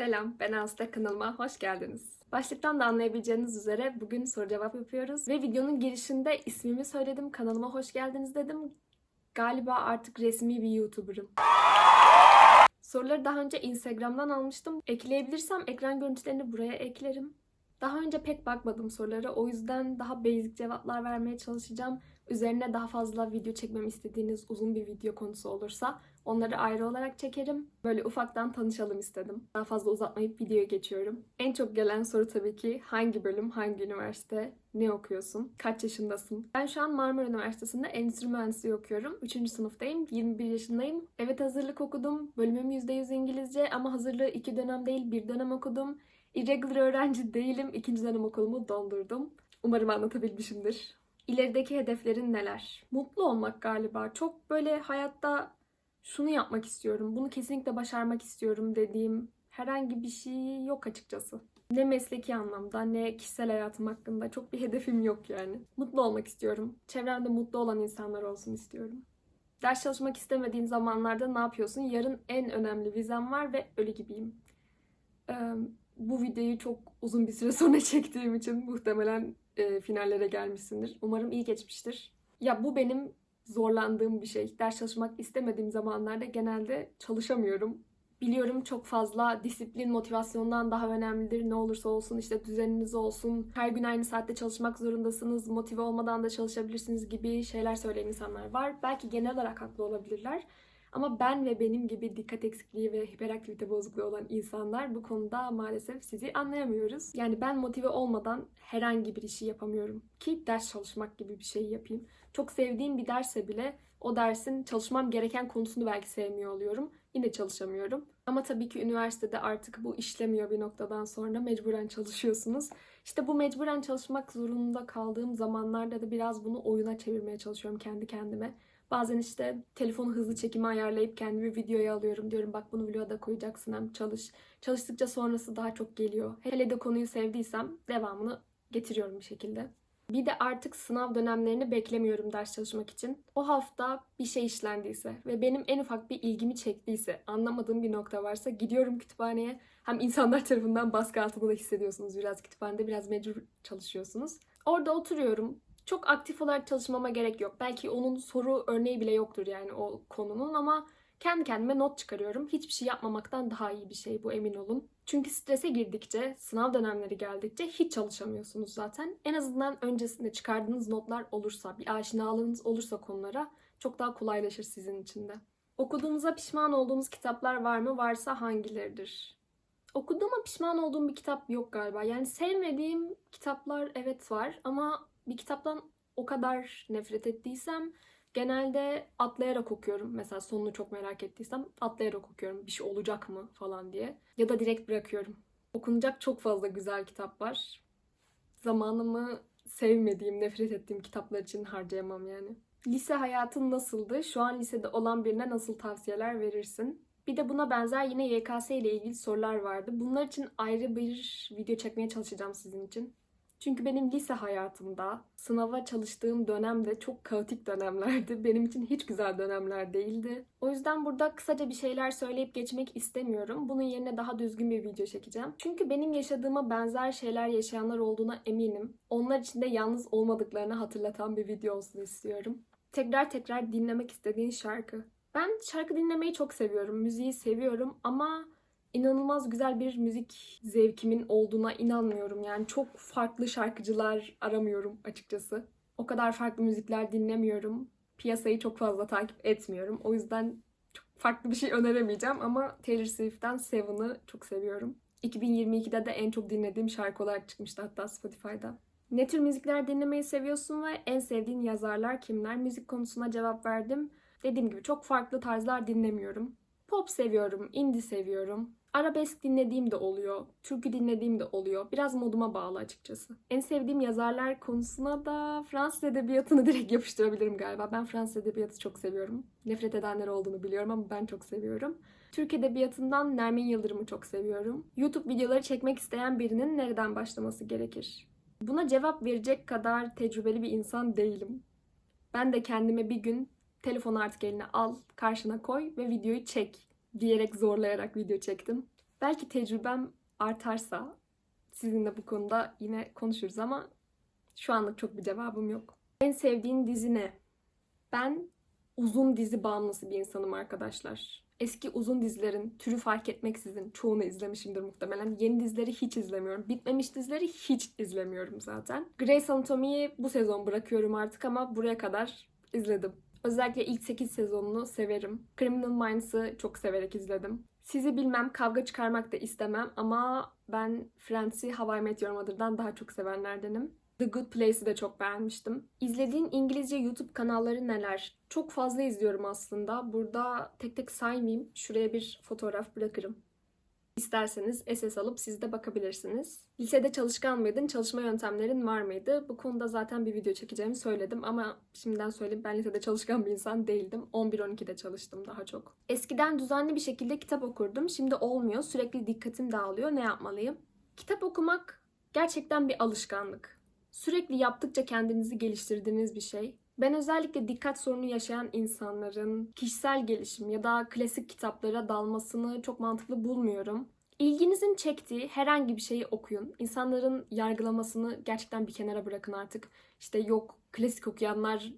Selam, ben Aslı kanalıma hoş geldiniz. Başlıktan da anlayabileceğiniz üzere bugün soru cevap yapıyoruz. Ve videonun girişinde ismimi söyledim, kanalıma hoş geldiniz dedim. Galiba artık resmi bir YouTuber'ım. Soruları daha önce Instagram'dan almıştım. Ekleyebilirsem ekran görüntülerini buraya eklerim. Daha önce pek bakmadım sorulara. O yüzden daha basic cevaplar vermeye çalışacağım. Üzerine daha fazla video çekmemi istediğiniz uzun bir video konusu olursa onları ayrı olarak çekerim. Böyle ufaktan tanışalım istedim. Daha fazla uzatmayıp videoya geçiyorum. En çok gelen soru tabii ki hangi bölüm, hangi üniversite, ne okuyorsun, kaç yaşındasın? Ben şu an Marmara Üniversitesi'nde endüstri mühendisliği okuyorum. 3. sınıftayım, 21 yaşındayım. Evet hazırlık okudum. Bölümüm %100 İngilizce ama hazırlığı iki dönem değil bir dönem okudum. Irregular öğrenci değilim. İkinci dönem okulumu dondurdum. Umarım anlatabilmişimdir. İlerideki hedeflerin neler? Mutlu olmak galiba. Çok böyle hayatta şunu yapmak istiyorum, bunu kesinlikle başarmak istiyorum dediğim herhangi bir şey yok açıkçası. Ne mesleki anlamda ne kişisel hayatım hakkında çok bir hedefim yok yani. Mutlu olmak istiyorum. Çevremde mutlu olan insanlar olsun istiyorum. Ders çalışmak istemediğin zamanlarda ne yapıyorsun? Yarın en önemli vizem var ve ölü gibiyim. Ee, bu videoyu çok uzun bir süre sonra çektiğim için muhtemelen e, finallere gelmişsindir. Umarım iyi geçmiştir. Ya bu benim zorlandığım bir şey. Ders çalışmak istemediğim zamanlarda genelde çalışamıyorum. Biliyorum çok fazla disiplin motivasyondan daha önemlidir. Ne olursa olsun işte düzeniniz olsun. Her gün aynı saatte çalışmak zorundasınız. Motive olmadan da çalışabilirsiniz gibi şeyler söyleyen insanlar var. Belki genel olarak haklı olabilirler. Ama ben ve benim gibi dikkat eksikliği ve hiperaktivite bozukluğu olan insanlar bu konuda maalesef sizi anlayamıyoruz. Yani ben motive olmadan herhangi bir işi yapamıyorum ki ders çalışmak gibi bir şey yapayım. Çok sevdiğim bir derse bile o dersin çalışmam gereken konusunu belki sevmiyor oluyorum. Yine çalışamıyorum. Ama tabii ki üniversitede artık bu işlemiyor bir noktadan sonra mecburen çalışıyorsunuz. İşte bu mecburen çalışmak zorunda kaldığım zamanlarda da biraz bunu oyuna çevirmeye çalışıyorum kendi kendime. Bazen işte telefonu hızlı çekimi ayarlayıp kendimi videoya alıyorum. Diyorum bak bunu vloga da koyacaksın hem çalış. Çalıştıkça sonrası daha çok geliyor. Hele de konuyu sevdiysem devamını getiriyorum bir şekilde. Bir de artık sınav dönemlerini beklemiyorum ders çalışmak için. O hafta bir şey işlendiyse ve benim en ufak bir ilgimi çektiyse, anlamadığım bir nokta varsa gidiyorum kütüphaneye. Hem insanlar tarafından baskı altında da hissediyorsunuz biraz kütüphanede, biraz mecbur çalışıyorsunuz. Orada oturuyorum, çok aktif olarak çalışmama gerek yok. Belki onun soru örneği bile yoktur yani o konunun ama kendi kendime not çıkarıyorum. Hiçbir şey yapmamaktan daha iyi bir şey bu emin olun. Çünkü strese girdikçe, sınav dönemleri geldikçe hiç çalışamıyorsunuz zaten. En azından öncesinde çıkardığınız notlar olursa, bir aşinalığınız olursa konulara çok daha kolaylaşır sizin için de. Okuduğunuza pişman olduğunuz kitaplar var mı? Varsa hangileridir? Okuduğuma pişman olduğum bir kitap yok galiba. Yani sevmediğim kitaplar evet var ama bir kitaptan o kadar nefret ettiysem genelde atlayarak okuyorum. Mesela sonunu çok merak ettiysem atlayarak okuyorum. Bir şey olacak mı falan diye. Ya da direkt bırakıyorum. Okunacak çok fazla güzel kitap var. Zamanımı sevmediğim, nefret ettiğim kitaplar için harcayamam yani. Lise hayatın nasıldı? Şu an lisede olan birine nasıl tavsiyeler verirsin? Bir de buna benzer yine YKS ile ilgili sorular vardı. Bunlar için ayrı bir video çekmeye çalışacağım sizin için. Çünkü benim lise hayatımda sınava çalıştığım dönemde çok kaotik dönemlerdi. Benim için hiç güzel dönemler değildi. O yüzden burada kısaca bir şeyler söyleyip geçmek istemiyorum. Bunun yerine daha düzgün bir video çekeceğim. Çünkü benim yaşadığıma benzer şeyler yaşayanlar olduğuna eminim. Onlar için de yalnız olmadıklarını hatırlatan bir video olsun istiyorum. Tekrar tekrar dinlemek istediğin şarkı. Ben şarkı dinlemeyi çok seviyorum. Müziği seviyorum ama inanılmaz güzel bir müzik zevkimin olduğuna inanmıyorum. Yani çok farklı şarkıcılar aramıyorum açıkçası. O kadar farklı müzikler dinlemiyorum. Piyasayı çok fazla takip etmiyorum. O yüzden çok farklı bir şey öneremeyeceğim ama Taylor Swift'ten Seven'ı çok seviyorum. 2022'de de en çok dinlediğim şarkı olarak çıkmıştı hatta Spotify'da. Ne tür müzikler dinlemeyi seviyorsun ve en sevdiğin yazarlar kimler? Müzik konusuna cevap verdim. Dediğim gibi çok farklı tarzlar dinlemiyorum. Pop seviyorum, indie seviyorum. Arabesk dinlediğim de oluyor, türkü dinlediğim de oluyor. Biraz moduma bağlı açıkçası. En sevdiğim yazarlar konusuna da Fransız edebiyatını direkt yapıştırabilirim galiba. Ben Fransız edebiyatı çok seviyorum. Nefret edenler olduğunu biliyorum ama ben çok seviyorum. Türk edebiyatından Nermin Yıldırım'ı çok seviyorum. YouTube videoları çekmek isteyen birinin nereden başlaması gerekir? Buna cevap verecek kadar tecrübeli bir insan değilim. Ben de kendime bir gün telefonu artık eline al, karşına koy ve videoyu çek diyerek zorlayarak video çektim. Belki tecrübem artarsa sizinle bu konuda yine konuşuruz ama şu anlık çok bir cevabım yok. En sevdiğin dizi ne? Ben uzun dizi bağımlısı bir insanım arkadaşlar. Eski uzun dizilerin türü fark etmeksizin çoğunu izlemişimdir muhtemelen. Yeni dizileri hiç izlemiyorum. Bitmemiş dizileri hiç izlemiyorum zaten. Grey's Anatomy'yi bu sezon bırakıyorum artık ama buraya kadar izledim. Özellikle ilk 8 sezonunu severim. Criminal Minds'ı çok severek izledim. Sizi bilmem, kavga çıkarmak da istemem ama ben Friends'i How I Met Your Mother'dan daha çok sevenlerdenim. The Good Place'i de çok beğenmiştim. İzlediğin İngilizce YouTube kanalları neler? Çok fazla izliyorum aslında. Burada tek tek saymayayım. Şuraya bir fotoğraf bırakırım. İsterseniz SS alıp siz de bakabilirsiniz. Lisede çalışkan mıydın? Çalışma yöntemlerin var mıydı? Bu konuda zaten bir video çekeceğimi söyledim ama şimdiden söyleyeyim ben lisede çalışkan bir insan değildim. 11-12'de çalıştım daha çok. Eskiden düzenli bir şekilde kitap okurdum. Şimdi olmuyor. Sürekli dikkatim dağılıyor. Ne yapmalıyım? Kitap okumak gerçekten bir alışkanlık. Sürekli yaptıkça kendinizi geliştirdiğiniz bir şey. Ben özellikle dikkat sorunu yaşayan insanların kişisel gelişim ya da klasik kitaplara dalmasını çok mantıklı bulmuyorum. İlginizin çektiği herhangi bir şeyi okuyun. İnsanların yargılamasını gerçekten bir kenara bırakın artık. İşte yok klasik okuyanlar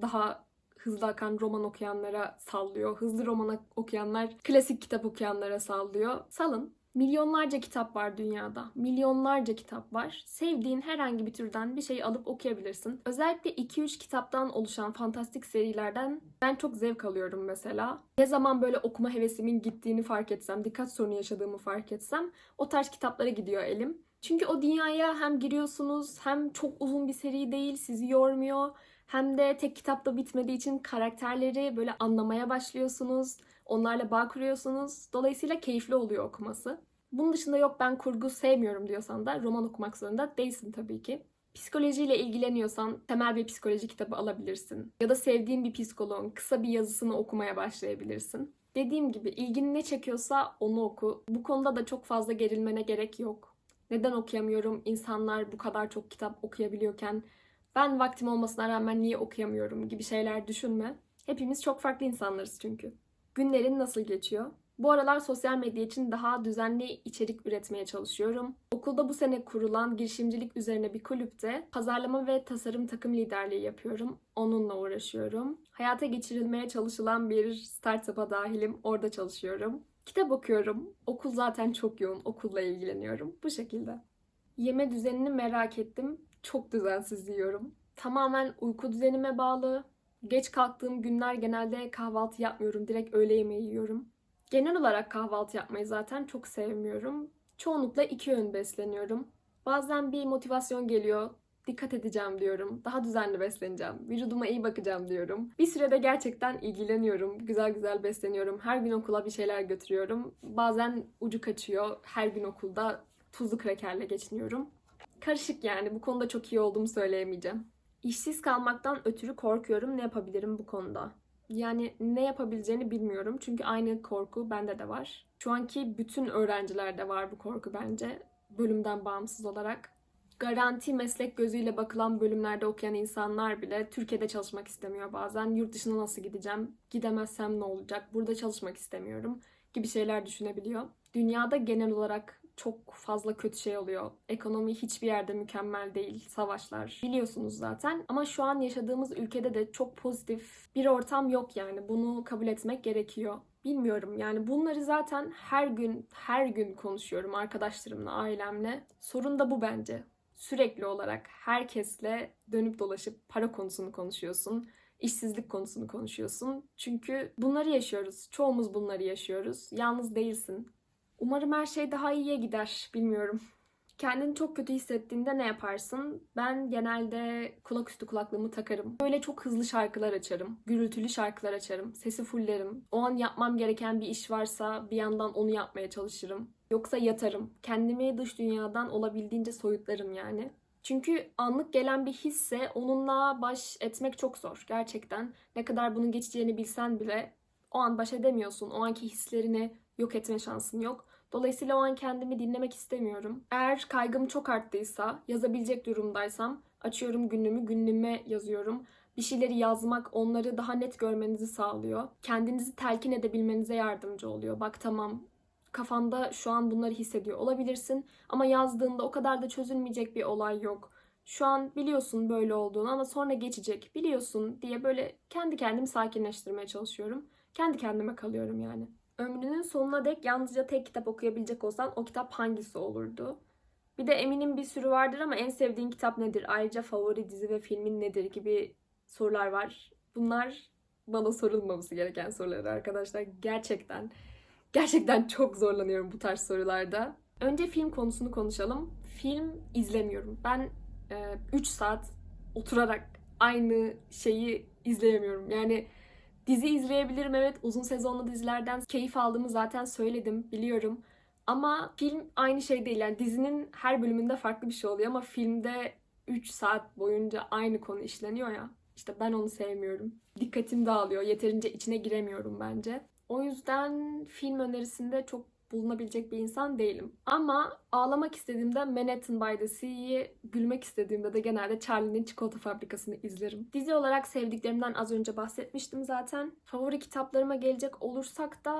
daha hızlı akan roman okuyanlara sallıyor. Hızlı roman okuyanlar klasik kitap okuyanlara sallıyor. Salın. Milyonlarca kitap var dünyada. Milyonlarca kitap var. Sevdiğin herhangi bir türden bir şey alıp okuyabilirsin. Özellikle 2-3 kitaptan oluşan fantastik serilerden ben çok zevk alıyorum mesela. Ne zaman böyle okuma hevesimin gittiğini fark etsem, dikkat sorunu yaşadığımı fark etsem o tarz kitaplara gidiyor elim. Çünkü o dünyaya hem giriyorsunuz hem çok uzun bir seri değil, sizi yormuyor. Hem de tek kitapta bitmediği için karakterleri böyle anlamaya başlıyorsunuz. Onlarla bağ kuruyorsunuz. Dolayısıyla keyifli oluyor okuması. Bunun dışında yok ben kurgu sevmiyorum diyorsan da roman okumak zorunda değilsin tabii ki. Psikolojiyle ilgileniyorsan temel bir psikoloji kitabı alabilirsin. Ya da sevdiğin bir psikoloğun kısa bir yazısını okumaya başlayabilirsin. Dediğim gibi ilgini ne çekiyorsa onu oku. Bu konuda da çok fazla gerilmene gerek yok. Neden okuyamıyorum? İnsanlar bu kadar çok kitap okuyabiliyorken ben vaktim olmasına rağmen niye okuyamıyorum gibi şeyler düşünme. Hepimiz çok farklı insanlarız çünkü. Günlerin nasıl geçiyor? Bu aralar sosyal medya için daha düzenli içerik üretmeye çalışıyorum. Okulda bu sene kurulan girişimcilik üzerine bir kulüpte pazarlama ve tasarım takım liderliği yapıyorum. Onunla uğraşıyorum. Hayata geçirilmeye çalışılan bir startup'a dahilim. Orada çalışıyorum. Kitap okuyorum. Okul zaten çok yoğun. Okulla ilgileniyorum. Bu şekilde. Yeme düzenini merak ettim. Çok düzensiz yiyorum. Tamamen uyku düzenime bağlı. Geç kalktığım günler genelde kahvaltı yapmıyorum. Direkt öğle yemeği yiyorum. Genel olarak kahvaltı yapmayı zaten çok sevmiyorum. Çoğunlukla iki öğün besleniyorum. Bazen bir motivasyon geliyor. Dikkat edeceğim diyorum. Daha düzenli besleneceğim. Vücuduma iyi bakacağım diyorum. Bir sürede gerçekten ilgileniyorum. Güzel güzel besleniyorum. Her gün okula bir şeyler götürüyorum. Bazen ucu kaçıyor. Her gün okulda tuzlu krakerle geçiniyorum. Karışık yani. Bu konuda çok iyi olduğumu söyleyemeyeceğim. İşsiz kalmaktan ötürü korkuyorum. Ne yapabilirim bu konuda? Yani ne yapabileceğini bilmiyorum. Çünkü aynı korku bende de var. Şu anki bütün öğrencilerde var bu korku bence. Bölümden bağımsız olarak. Garanti meslek gözüyle bakılan bölümlerde okuyan insanlar bile Türkiye'de çalışmak istemiyor bazen. Yurt dışına nasıl gideceğim? Gidemezsem ne olacak? Burada çalışmak istemiyorum gibi şeyler düşünebiliyor. Dünyada genel olarak çok fazla kötü şey oluyor. Ekonomi hiçbir yerde mükemmel değil. Savaşlar biliyorsunuz zaten. Ama şu an yaşadığımız ülkede de çok pozitif bir ortam yok yani. Bunu kabul etmek gerekiyor. Bilmiyorum yani bunları zaten her gün her gün konuşuyorum arkadaşlarımla, ailemle. Sorun da bu bence. Sürekli olarak herkesle dönüp dolaşıp para konusunu konuşuyorsun işsizlik konusunu konuşuyorsun. Çünkü bunları yaşıyoruz. Çoğumuz bunları yaşıyoruz. Yalnız değilsin. Umarım her şey daha iyiye gider. Bilmiyorum. Kendini çok kötü hissettiğinde ne yaparsın? Ben genelde kulaküstü kulaklığımı takarım. Böyle çok hızlı şarkılar açarım. Gürültülü şarkılar açarım. Sesi fullerim. O an yapmam gereken bir iş varsa bir yandan onu yapmaya çalışırım. Yoksa yatarım. Kendimi dış dünyadan olabildiğince soyutlarım yani. Çünkü anlık gelen bir hisse onunla baş etmek çok zor gerçekten. Ne kadar bunun geçeceğini bilsen bile o an baş edemiyorsun. O anki hislerini yok etme şansın yok. Dolayısıyla o an kendimi dinlemek istemiyorum. Eğer kaygım çok arttıysa, yazabilecek durumdaysam açıyorum günlüğümü, günlüğüme yazıyorum. Bir şeyleri yazmak onları daha net görmenizi sağlıyor. Kendinizi telkin edebilmenize yardımcı oluyor. Bak tamam kafanda şu an bunları hissediyor olabilirsin ama yazdığında o kadar da çözülmeyecek bir olay yok. Şu an biliyorsun böyle olduğunu ama sonra geçecek biliyorsun diye böyle kendi kendimi sakinleştirmeye çalışıyorum. Kendi kendime kalıyorum yani. Ömrünün sonuna dek yalnızca tek kitap okuyabilecek olsan o kitap hangisi olurdu? Bir de eminim bir sürü vardır ama en sevdiğin kitap nedir? Ayrıca favori dizi ve filmin nedir gibi sorular var. Bunlar bana sorulmaması gereken sorular arkadaşlar. Gerçekten, gerçekten çok zorlanıyorum bu tarz sorularda. Önce film konusunu konuşalım. Film izlemiyorum. Ben 3 saat oturarak aynı şeyi izleyemiyorum. Yani dizi izleyebilirim evet uzun sezonlu dizilerden keyif aldığımı zaten söyledim biliyorum. Ama film aynı şey değil. Yani dizinin her bölümünde farklı bir şey oluyor ama filmde 3 saat boyunca aynı konu işleniyor ya. İşte ben onu sevmiyorum. Dikkatim dağılıyor. Yeterince içine giremiyorum bence. O yüzden film önerisinde çok bulunabilecek bir insan değilim. Ama ağlamak istediğimde Manhattan by the Sea'yi, gülmek istediğimde de genelde Charlie'nin Çikolata Fabrikası'nı izlerim. Dizi olarak sevdiklerimden az önce bahsetmiştim zaten. Favori kitaplarıma gelecek olursak da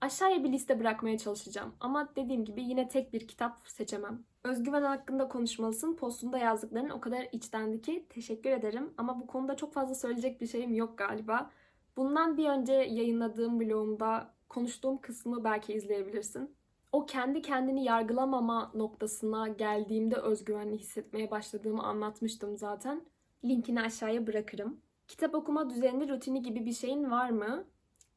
aşağıya bir liste bırakmaya çalışacağım. Ama dediğim gibi yine tek bir kitap seçemem. Özgüven hakkında konuşmalısın. Postunda yazdıkların o kadar içtendi ki teşekkür ederim. Ama bu konuda çok fazla söyleyecek bir şeyim yok galiba. Bundan bir önce yayınladığım blogumda konuştuğum kısmı belki izleyebilirsin. O kendi kendini yargılamama noktasına geldiğimde özgüvenli hissetmeye başladığımı anlatmıştım zaten. Linkini aşağıya bırakırım. Kitap okuma düzenli rutini gibi bir şeyin var mı?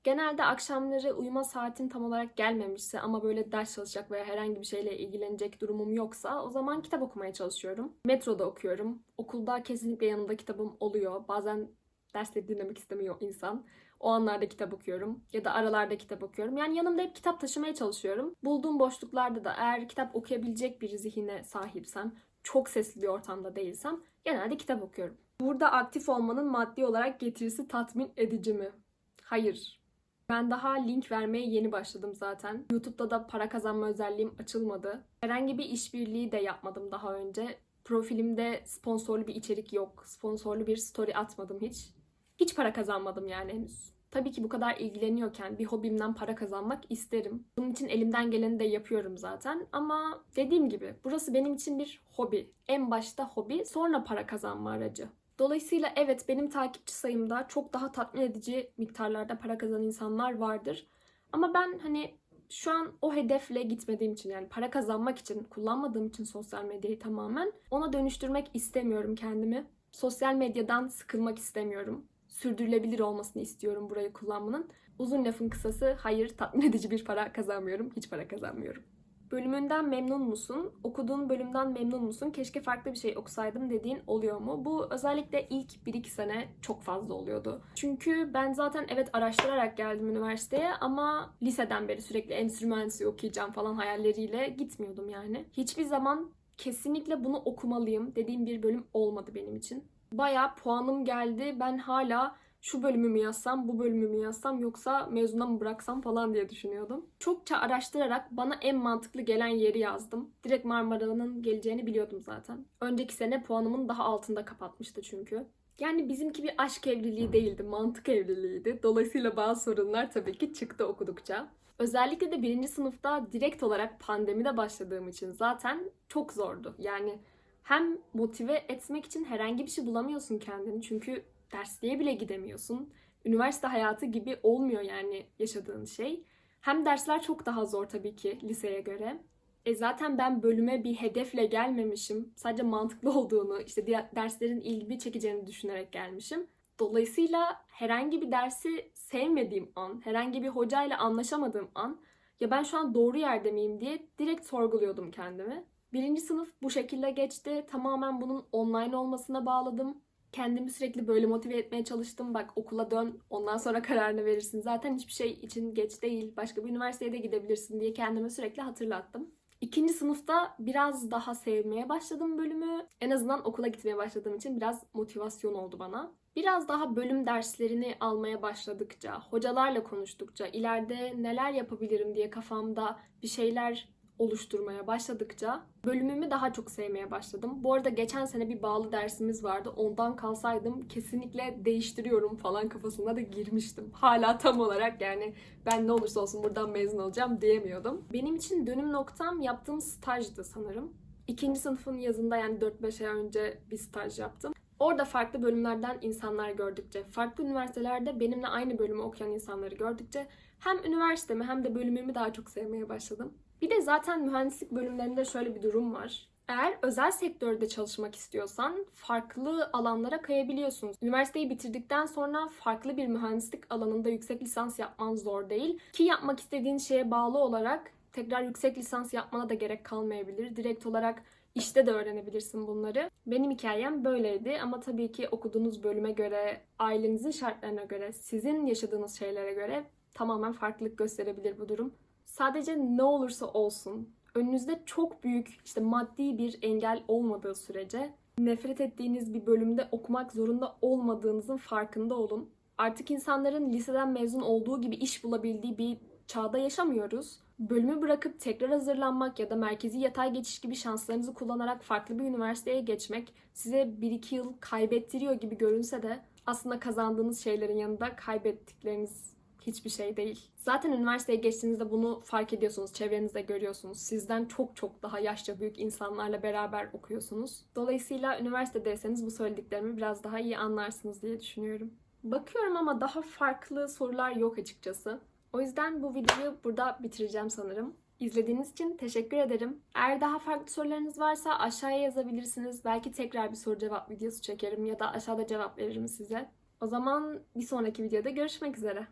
Genelde akşamları uyuma saatim tam olarak gelmemişse ama böyle ders çalışacak veya herhangi bir şeyle ilgilenecek durumum yoksa o zaman kitap okumaya çalışıyorum. Metroda okuyorum. Okulda kesinlikle yanımda kitabım oluyor. Bazen dersleri dinlemek istemiyor insan. O anlarda kitap okuyorum ya da aralarda kitap okuyorum. Yani yanımda hep kitap taşımaya çalışıyorum. Bulduğum boşluklarda da eğer kitap okuyabilecek bir zihine sahipsem, çok sesli bir ortamda değilsem genelde kitap okuyorum. Burada aktif olmanın maddi olarak getirisi tatmin edici mi? Hayır. Ben daha link vermeye yeni başladım zaten. YouTube'da da para kazanma özelliğim açılmadı. Herhangi bir işbirliği de yapmadım daha önce. Profilimde sponsorlu bir içerik yok. Sponsorlu bir story atmadım hiç. Hiç para kazanmadım yani henüz. Tabii ki bu kadar ilgileniyorken bir hobimden para kazanmak isterim. Bunun için elimden geleni de yapıyorum zaten. Ama dediğim gibi burası benim için bir hobi. En başta hobi, sonra para kazanma aracı. Dolayısıyla evet benim takipçi sayımda çok daha tatmin edici miktarlarda para kazanan insanlar vardır. Ama ben hani şu an o hedefle gitmediğim için yani para kazanmak için kullanmadığım için sosyal medyayı tamamen ona dönüştürmek istemiyorum kendimi. Sosyal medyadan sıkılmak istemiyorum sürdürülebilir olmasını istiyorum burayı kullanmanın. Uzun lafın kısası hayır tatmin edici bir para kazanmıyorum. Hiç para kazanmıyorum. Bölümünden memnun musun? Okuduğun bölümden memnun musun? Keşke farklı bir şey okusaydım dediğin oluyor mu? Bu özellikle ilk 1-2 sene çok fazla oluyordu. Çünkü ben zaten evet araştırarak geldim üniversiteye ama liseden beri sürekli endüstri mühendisliği okuyacağım falan hayalleriyle gitmiyordum yani. Hiçbir zaman kesinlikle bunu okumalıyım dediğim bir bölüm olmadı benim için bayağı puanım geldi. Ben hala şu bölümü mü yazsam, bu bölümü mü yazsam yoksa mezuna mı bıraksam falan diye düşünüyordum. Çokça araştırarak bana en mantıklı gelen yeri yazdım. Direkt Marmara'nın geleceğini biliyordum zaten. Önceki sene puanımın daha altında kapatmıştı çünkü. Yani bizimki bir aşk evliliği değildi, mantık evliliğiydi. Dolayısıyla bazı sorunlar tabii ki çıktı okudukça. Özellikle de birinci sınıfta direkt olarak pandemide başladığım için zaten çok zordu. Yani hem motive etmek için herhangi bir şey bulamıyorsun kendini çünkü dersliğe bile gidemiyorsun. Üniversite hayatı gibi olmuyor yani yaşadığın şey. Hem dersler çok daha zor tabii ki liseye göre. E zaten ben bölüme bir hedefle gelmemişim. Sadece mantıklı olduğunu, işte derslerin ilgi çekeceğini düşünerek gelmişim. Dolayısıyla herhangi bir dersi sevmediğim an, herhangi bir hocayla anlaşamadığım an ya ben şu an doğru yerde miyim diye direkt sorguluyordum kendimi. Birinci sınıf bu şekilde geçti. Tamamen bunun online olmasına bağladım. Kendimi sürekli böyle motive etmeye çalıştım. Bak okula dön, ondan sonra kararını verirsin. Zaten hiçbir şey için geç değil. Başka bir üniversiteye de gidebilirsin diye kendime sürekli hatırlattım. İkinci sınıfta biraz daha sevmeye başladım bölümü. En azından okula gitmeye başladığım için biraz motivasyon oldu bana. Biraz daha bölüm derslerini almaya başladıkça, hocalarla konuştukça, ileride neler yapabilirim diye kafamda bir şeyler oluşturmaya başladıkça bölümümü daha çok sevmeye başladım. Bu arada geçen sene bir bağlı dersimiz vardı. Ondan kalsaydım kesinlikle değiştiriyorum falan kafasına da girmiştim. Hala tam olarak yani ben ne olursa olsun buradan mezun olacağım diyemiyordum. Benim için dönüm noktam yaptığım stajdı sanırım. İkinci sınıfın yazında yani 4-5 ay önce bir staj yaptım. Orada farklı bölümlerden insanlar gördükçe, farklı üniversitelerde benimle aynı bölümü okuyan insanları gördükçe hem üniversitemi hem de bölümümü daha çok sevmeye başladım. Bir de zaten mühendislik bölümlerinde şöyle bir durum var. Eğer özel sektörde çalışmak istiyorsan farklı alanlara kayabiliyorsunuz. Üniversiteyi bitirdikten sonra farklı bir mühendislik alanında yüksek lisans yapman zor değil. Ki yapmak istediğin şeye bağlı olarak tekrar yüksek lisans yapmana da gerek kalmayabilir. Direkt olarak işte de öğrenebilirsin bunları. Benim hikayem böyleydi ama tabii ki okuduğunuz bölüme göre, ailenizin şartlarına göre, sizin yaşadığınız şeylere göre tamamen farklılık gösterebilir bu durum. Sadece ne olursa olsun önünüzde çok büyük işte maddi bir engel olmadığı sürece nefret ettiğiniz bir bölümde okumak zorunda olmadığınızın farkında olun. Artık insanların liseden mezun olduğu gibi iş bulabildiği bir çağda yaşamıyoruz. Bölümü bırakıp tekrar hazırlanmak ya da merkezi yatay geçiş gibi şanslarınızı kullanarak farklı bir üniversiteye geçmek size 1-2 yıl kaybettiriyor gibi görünse de aslında kazandığınız şeylerin yanında kaybettikleriniz hiçbir şey değil. Zaten üniversiteye geçtiğinizde bunu fark ediyorsunuz, çevrenizde görüyorsunuz. Sizden çok çok daha yaşça büyük insanlarla beraber okuyorsunuz. Dolayısıyla üniversitedeyseniz bu söylediklerimi biraz daha iyi anlarsınız diye düşünüyorum. Bakıyorum ama daha farklı sorular yok açıkçası. O yüzden bu videoyu burada bitireceğim sanırım. İzlediğiniz için teşekkür ederim. Eğer daha farklı sorularınız varsa aşağıya yazabilirsiniz. Belki tekrar bir soru cevap videosu çekerim ya da aşağıda cevap veririm size. O zaman bir sonraki videoda görüşmek üzere.